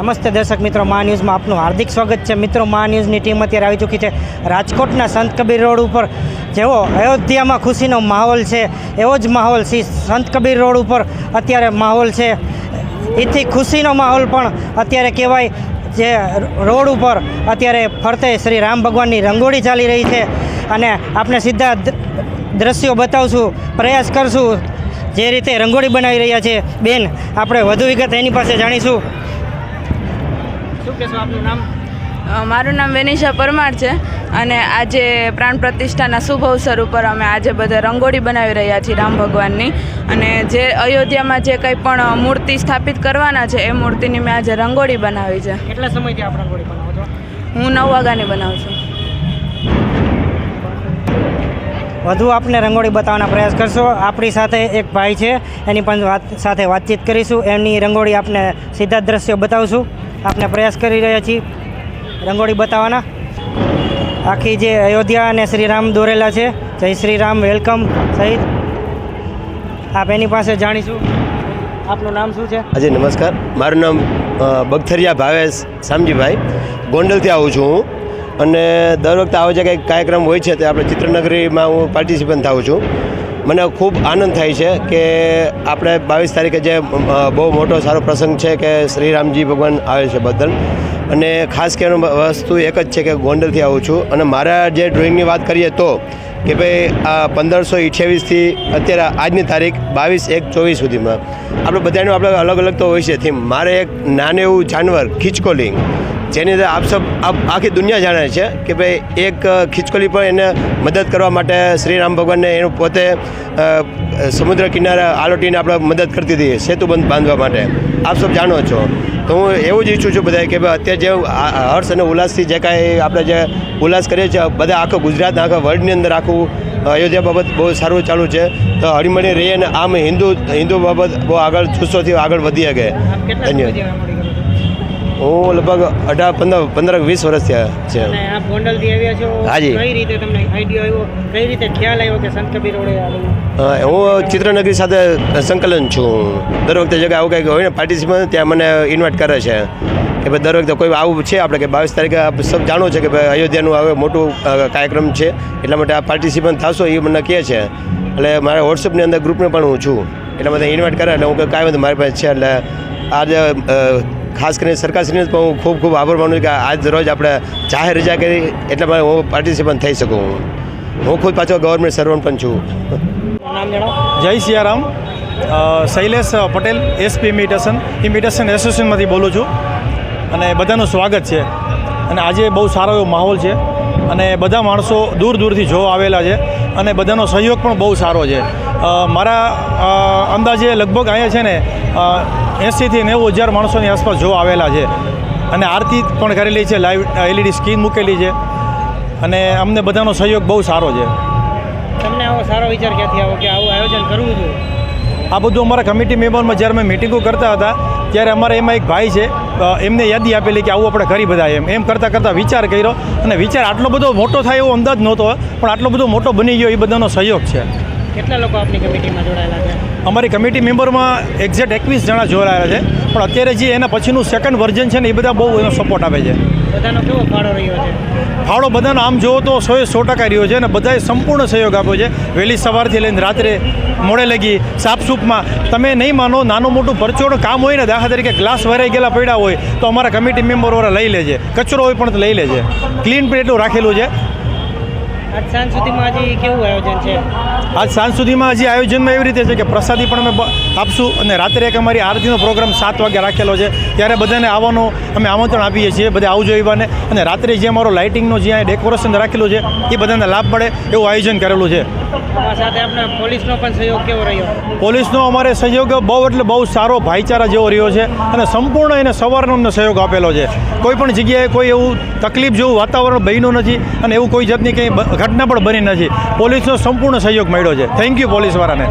નમસ્તે દર્શક મિત્રો, મા ન્યૂઝમાં આપનું હાર્દિક સ્વાગત છે. મિત્રો, મા ન્યૂઝની ટીમ અત્યારે આવી ચૂકી છે. રાજકોટના સંત કબીર રોડ ઉપર જેવો અયોધ્યામાં ખુશીનો માહોલ છે, એવો જ માહોલ શ્રી સંત કબીર રોડ ઉપર અત્યારે માહોલ છે. એથી ખુશીનો માહોલ પણ અત્યારે કહેવાય જે રોડ ઉપર અત્યારે ફરતે શ્રી રામ ભગવાનની રંગોળી ચાલી રહી છે. અને આપણે સીધા દ્રશ્યો બતાવશું, પ્રયાસ કરશું, જે રીતે રંગોળી બનાવી રહ્યા છે. બેન, આપણે વધુ વિગત એની પાસે જાણીશું. શું કહેશો આપનું નામ? મારું નામ વેનિશા પરમાર છે અને આજે પ્રાણ પ્રતિષ્ઠાના શુભ અવસર ઉપર અમે આજે બધા રંગોળી બનાવી રહ્યા છીએ રામ ભગવાનની. અને જે અયોધ્યામાં જે કંઈ પણ મૂર્તિ સ્થાપિત કરવાના છે એ મૂર્તિની મેં આજે રંગોળી બનાવી છે. કેટલા સમયથી આપ રંગોળી બનાવો છો? હું નવ વાગ્યાની બનાવું છું. વધુ આપને રંગોળી બતાવવાના પ્રયાસ કરશો. આપણી સાથે એક ભાઈ છે એની પણ વાત સાથે વાતચીત કરીશું. એમની રંગોળી આપને સીધા દ્રશ્યો બતાવશું. આપને પ્રયાસ કરી રહ્યા છીએ રંગોળી બતાવવાના. આખી જે અયોધ્યા અને શ્રીરામ દોરેલા છે. જય શ્રીરામ, વેલકમ સહિત. આપ એની પાસે જાણીશું. આપનું નામ શું છે? હાજી, નમસ્કાર. મારું નામ બગથરિયા ભાવેશ સામજીભાઈ. ગોંડલથી આવું છું હું. અને દર વખતે આવો જે કંઈક કાર્યક્રમ હોય છે, તે આપણે ચિત્રનગરીમાં હું પાર્ટિસિપન્ટ થાઉં છું. મને ખૂબ આનંદ થાય છે કે આપણે બાવીસ તારીખે જે બહુ મોટો સારો પ્રસંગ છે કે શ્રી રામજી ભગવાન આવે છે બદલ અને ખાસ કહેવાનું વસ્તુ એક જ છે કે ગોંડલથી આવું છું. અને મારા જે ડ્રોઈંગની વાત કરીએ તો, કે ભાઈ, આ પંદરસો અઠ્યાવીસથી અત્યારે આજની તારીખ બાવીસ એક ચોવીસ સુધીમાં. આપણે બધાનું આપણે અલગ અલગ તો હોય છે થીમ મારે એક નાનું એવું જાનવર ખિચકોલી જેની અંદર આપ સબ આખી દુનિયા જાણે છે કે ભાઈ એક ખિચકોલી પણ એને મદદ કરવા માટે શ્રી રામ ભગવાનને એનું પોતે સમુદ્ર કિનારે આલોટીને આપણે મદદ કરતી હતી સેતુબંધ બાંધવા માટે. આપ સબ જાણો છો. તો હું એવું જ ઈચ્છું છું બધા કે ભાઈ અત્યારે જે હર્ષ અને ઉલ્લાસથી જે કાંઈ આપણે જે ઉલ્લાસ કરીએ છીએ બધા આખો ગુજરાત આખા વર્લ્ડની અંદર આખું અયોધ્યા બાબત બહુ સારું ચાલુ છે. તો હળીમળી રહીએ અને આમ હિન્દુ હિન્દુ બાબત બહુ આગળ જુસ્સોથી આગળ વધી શકે. ધન્યવાદ. હું લગભગ અઢાર પંદર પંદર વીસ વર્ષ થયા છે. અને આપ ગોંડલથી આવ્યા છો હાજી. કઈ રીતે તમને આઈડિયા આવ્યો? કઈ રીતે ખ્યાલ આવ્યો કે સંત કબીર રોડે હું ચિત્રનગરી સાથે સંકલન છું. દર વખતે જગ્યા આવું કંઈક હોય ને પાર્ટિસિપન્ટ ત્યાં મને ઇન્વાઇટ કરે છે. કે ભાઈ દર વખતે કોઈ આવું છે આપણે કે બાવીસ તારીખે આપ સબ જાણો છે કે ભાઈ અયોધ્યાનું હવે મોટું કાર્યક્રમ છે. એટલા માટે આ પાર્ટિસિપન્ટ થશો એ મને કહે છે. એટલે મારા વોટ્સઅપની અંદર ગ્રુપને પણ હું છું. એટલા માટે ઇન્વાઇટ કરે એટલે હું કાંઈ વાંધો મારી પાસે છે. એટલે આજે ખાસ કરીને સરકારશ્રીને પણ હું ખૂબ ખૂબ આભાર માનું કે આજ રોજ આપણે જાહેર રજા કરી એટલા માટે હું પાર્ટિસિપન્ટ થઈ શકું. હું ખુદ પાછો ગવર્મેન્ટ સર્વન્ટ પણ છું. જય Siyaram. Shailesh Patel SP imitation imitation એસોસિએશનમાંથી બોલું છું. અને બધાનું સ્વાગત છે. અને આજે બહુ સારો એવો માહોલ છે. અને બધા માણસો દૂર દૂરથી જોવા આવેલા છે. અને બધાનો સહયોગ પણ બહુ સારો છે. મારા અંદાજે લગભગ અહીંયા છે ને એંસીથી નેવું હજાર માણસોની આસપાસ જોવા આવેલા છે. અને આરતી પણ કરેલી છે લાઈવ એલઈડી સ્ક્રીન મૂકેલી છે. અને અમને બધાનો સહયોગ બહુ સારો છે. તમને આવો સારો વિચાર ક્યાંથી આવો કે આવું આયોજન કરવું જોઈએ? આ બધું અમારા કમિટી મેમ્બરમાં જ્યારે અમે મિટિંગો કરતા હતા ત્યારે અમારા એમાં એક ભાઈ છે એમને યાદી આપેલી કે આવું આપણે કરી બધા એમ. એમ કરતાં કરતાં વિચાર કર્યો અને વિચાર આટલો બધો મોટો થાય એવો અંદાજ નહોતો પણ આટલો બધો મોટો બની ગયો એ બધાનો સહયોગ છે. કેટલા લોકો આપની કમિટીમાં જોડાયેલા છે? અમારી કમિટી મેમ્બરમાં એક્ઝેક્ટ એકવીસ જણા જોડાયેલા છે. પણ અત્યારે જે એના પછીનું સેકન્ડ વર્ઝન છે ને એ બધા બહુ એનો સપોર્ટ આપે છે. બધાનો કેવો ફાળો રહ્યો છે? ફાળો બધાનો આમ જુઓ તો સો સો ટકા રહ્યો છે અને બધાએ સંપૂર્ણ સહયોગ આપ્યો છે. વહેલી સવારથી લઈને રાત્રે મોડે લગી સાફસૂફમાં તમે નહીં માનો નાનું મોટું પરચોડ કામ હોય ને દાખલા તરીકે ગ્લાસ ભરાઈ ગયેલા પડ્યા હોય તો અમારા કમિટી મેમ્બરવાળા લઈ લેજે. કચરો હોય પણ લઈ લેજે. ક્લીન પણ રાખેલું છે. આજ સાંજ સુધીમાં હજી કેવું આયોજન છે? આજ સાંજ સુધીમાં હજી આયોજનમાં એવી રીતે છે કે પ્રસાદી પણ અમે આપશું અને રાત્રે એક અમારી આરતીનો પ્રોગ્રામ સાત વાગે રાખેલો છે. ત્યારે બધાને આવવાનું અમે આમંત્રણ આપીએ છીએ બધા આવજો એવાને. અને રાત્રે જે અમારો લાઇટિંગનો જે અહીંયા ડેકોરેશન રાખેલું છે એ બધાને લાભ પડે એવું આયોજન કરેલું છે. સાથે આપણે પોલીસનો પણ સહયોગ કેવો રહ્યો? પોલીસનો અમારે સહયોગ બહુ એટલે બહુ સારો ભાઈચારા જેવો રહ્યો છે અને સંપૂર્ણ એને સવારનો અમને સહયોગ આપેલો છે. કોઈ પણ જગ્યાએ કોઈ એવું તકલીફ જેવું વાતાવરણ બન્યું નથી અને એવું કોઈ જાતની કંઈ ઘટના પણ બની નથી. પોલીસનો સંપૂર્ણ સહયોગ મળ્યો છે. Thank you પોલીસવાળાને.